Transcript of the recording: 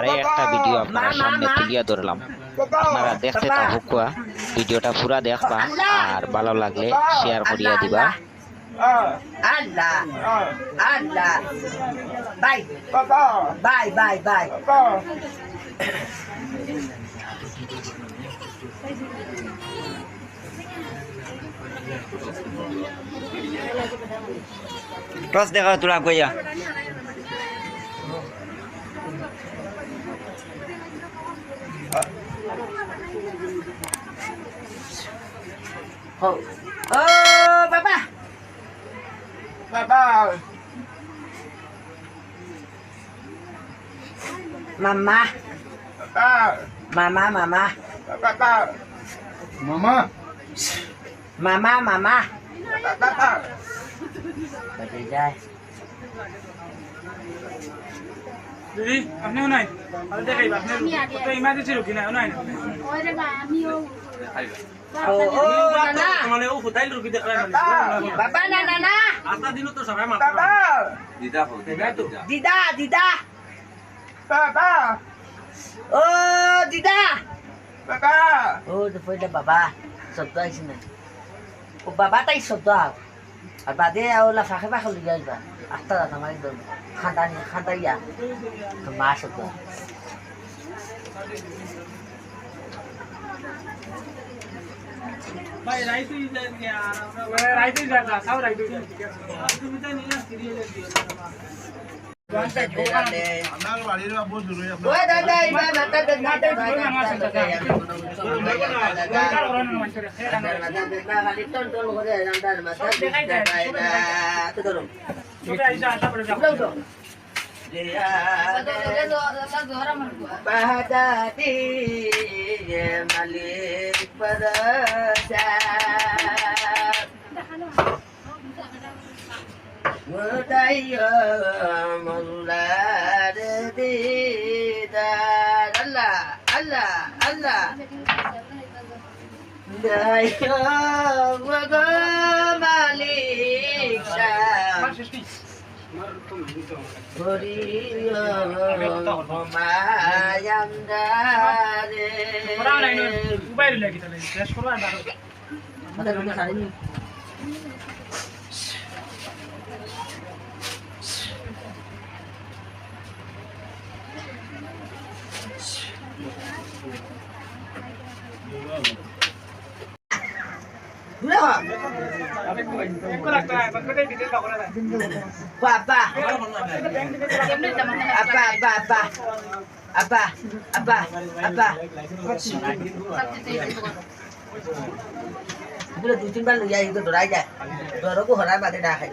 আরে একটা ভিডিও আপনারা সামনে তুলিয়া ধরলাম আপনারা দেখতে থাকুক ভিডিওটা পুরা দেখবা আর ভালো লাগলে শেয়ার করিয়া দিবা Allah Allah bye bye bye bye toss দেখা তোরা কইয়া ও ও Ơ, ờ, bà bà Bà bà Mama. Bà Mama, mama. Bà bà. Mama. Mama, mama. Bà bà. Bà Bà আমিও ও ও নানা মানে ও হোটেল রুকি দেখাই বাবা না নানা আটা দিন তো সবাই দিদা। দিদা ও দিদা। ও দুপুরে বাবা শব্দ আইছে না ও বাবা তাই শব্দ আও আর বাদে ওলা ফাঁকে ফাঁকে লিগে আসবা। আস্তা দাদা আমার একদম খাঁদা খাঁদা ইয়া। তো মা শব্দ ভাই, রাইতুই Bahadati Malik Perasaan Didar Allah Allah Allah Daya Waga Malik Syah Buriya Mayang Dare mobile লাগি তাহলে শেষ করবা বাবা বাবা বাবা আব্বা আব্বা আব্বা দুই তিনবার লইয়া ধরাই যায় ধরো হরার বাদে ডাকাই